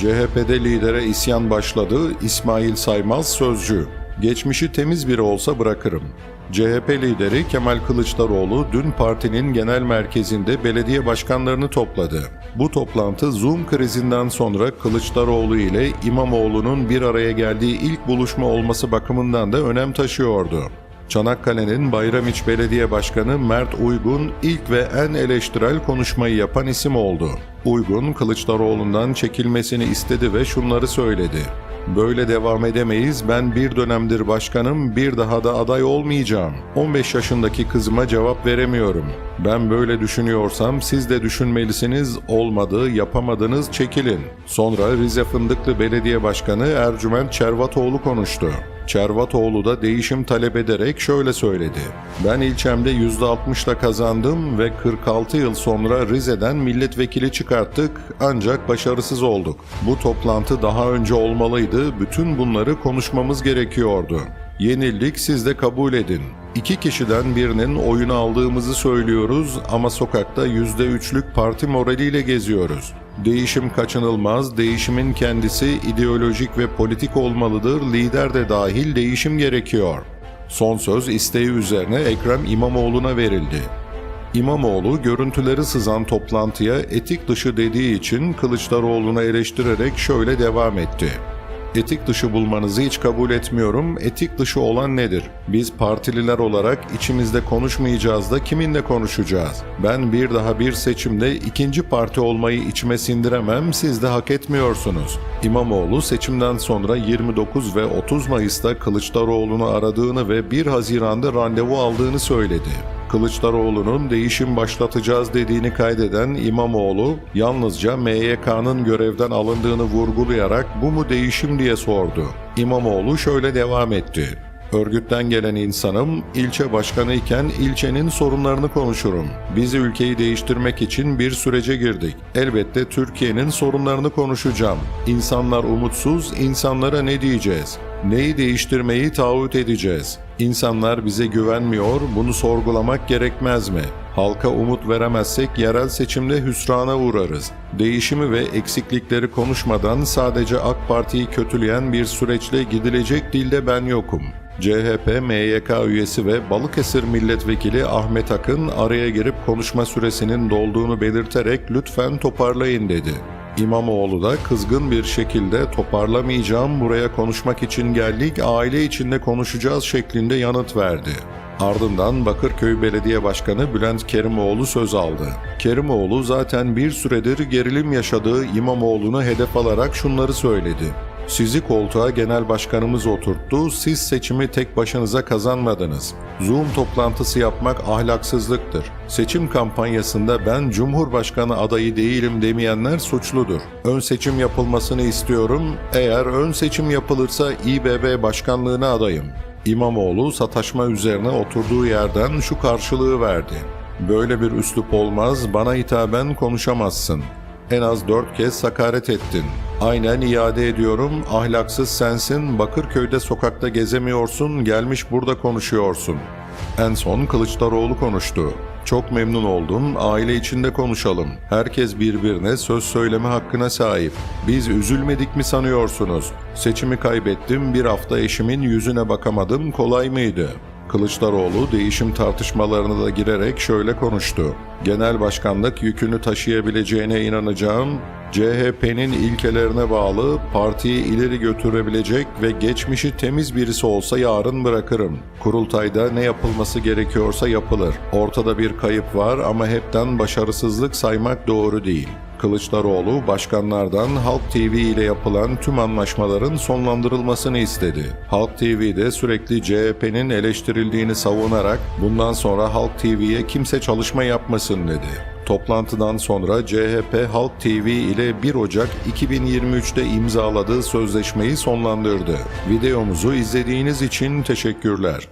CHP'de lidere isyan başladı, İsmail Saymaz sözcü. Geçmişi temiz biri olsa bırakırım. CHP lideri Kemal Kılıçdaroğlu dün partinin genel merkezinde belediye başkanlarını topladı. Bu toplantı Zoom krizinden sonra Kılıçdaroğlu ile İmamoğlu'nun bir araya geldiği ilk buluşma olması bakımından da önem taşıyordu. Çanakkale'nin Bayramiç Belediye Başkanı Mert Uygun ilk ve en eleştirel konuşmayı yapan isim oldu. Uygun Kılıçdaroğlu'ndan çekilmesini istedi ve şunları söyledi. Böyle devam edemeyiz. Ben bir dönemdir başkanım, bir daha da aday olmayacağım. 15 yaşındaki kızıma cevap veremiyorum. Ben böyle düşünüyorsam siz de düşünmelisiniz. Olmadı, yapamadınız, çekilin. Sonra Rize Fındıklı Belediye Başkanı Ercüment Çervatoğlu konuştu. Çervatoğlu da değişim talep ederek şöyle söyledi. Ben ilçemde %60'la kazandım ve 46 yıl sonra Rize'den milletvekili çıkarttık ancak başarısız olduk. Bu toplantı daha önce olmalıydı, bütün bunları konuşmamız gerekiyordu. Yenildik siz de kabul edin. İki kişiden birinin oyunu aldığımızı söylüyoruz ama sokakta %3'lük parti moraliyle geziyoruz. Değişim kaçınılmaz, değişimin kendisi ideolojik ve politik olmalıdır, lider de dahil değişim gerekiyor. Son söz isteği üzerine Ekrem İmamoğlu'na verildi. İmamoğlu görüntüleri sızan toplantıya etik dışı dediği için Kılıçdaroğlu'na eleştirerek şöyle devam etti. Etik dışı bulmanızı hiç kabul etmiyorum. Etik dışı olan nedir? Biz partililer olarak içimizde konuşmayacağız da kiminle konuşacağız? Ben bir daha bir seçimde ikinci parti olmayı içime sindiremem. Siz de hak etmiyorsunuz. İmamoğlu seçimden sonra 29 ve 30 Mayıs'ta Kılıçdaroğlu'nu aradığını ve 1 Haziran'da randevu aldığını söyledi. Kılıçdaroğlu'nun değişim başlatacağız dediğini kaydeden İmamoğlu, yalnızca MYK'nın görevden alındığını vurgulayarak bu mu değişim diye sordu. İmamoğlu şöyle devam etti. Örgütten gelen insanım, ilçe başkanı iken ilçenin sorunlarını konuşurum. Biz ülkeyi değiştirmek için bir sürece girdik. Elbette Türkiye'nin sorunlarını konuşacağım. İnsanlar umutsuz, insanlara ne diyeceğiz? Neyi değiştirmeyi taahhüt edeceğiz? İnsanlar bize güvenmiyor, bunu sorgulamak gerekmez mi? Halka umut veremezsek yerel seçimde hüsrana uğrarız. Değişimi ve eksiklikleri konuşmadan sadece AK Parti'yi kötüleyen bir süreçle gidilecek dilde ben yokum. CHP, MYK üyesi ve Balıkesir Milletvekili Ahmet Akın araya girip konuşma süresinin dolduğunu belirterek lütfen toparlayın dedi. İmamoğlu da kızgın bir şekilde toparlamayacağım buraya konuşmak için geldik aile içinde konuşacağız şeklinde yanıt verdi. Ardından Bakırköy Belediye Başkanı Bülent Kerimoğlu söz aldı. Kerimoğlu zaten bir süredir gerilim yaşadığı İmamoğlu'nu hedef alarak şunları söyledi. Sizi koltuğa genel başkanımız oturttu, siz seçimi tek başınıza kazanmadınız. Zoom toplantısı yapmak ahlaksızlıktır. Seçim kampanyasında ben Cumhurbaşkanı adayı değilim demeyenler suçludur. Ön seçim yapılmasını istiyorum, eğer ön seçim yapılırsa İBB başkanlığına adayım. İmamoğlu sataşma üzerine oturduğu yerden şu karşılığı verdi. Böyle bir üslup olmaz, bana hitaben konuşamazsın. En az dört kez hakaret ettin. Aynen iade ediyorum, ahlaksız sensin, Bakırköy'de sokakta gezemiyorsun, gelmiş burada konuşuyorsun. En son Kılıçdaroğlu konuştu. Çok memnun oldum, aile içinde konuşalım. Herkes birbirine söz söyleme hakkına sahip. Biz üzülmedik mi sanıyorsunuz? Seçimi kaybettim, bir hafta eşimin yüzüne bakamadım, kolay mıydı?'' Kılıçdaroğlu değişim tartışmalarına da girerek şöyle konuştu. Genel başkanlık yükünü taşıyabileceğine inanacağım. CHP'nin ilkelerine bağlı partiyi ileri götürebilecek ve geçmişi temiz birisi olsa yarın bırakırım. Kurultayda ne yapılması gerekiyorsa yapılır. Ortada bir kayıp var ama hepten başarısızlık saymak doğru değil. Kılıçdaroğlu başkanlardan Halk TV ile yapılan tüm anlaşmaların sonlandırılmasını istedi. Halk TV'de sürekli CHP'nin eleştirildiğini savunarak bundan sonra Halk TV'ye kimse çalışma yapmasın dedi. Toplantıdan sonra CHP Halk TV ile 1 Ocak 2023'te imzaladığı sözleşmeyi sonlandırdı. Videomuzu izlediğiniz için teşekkürler.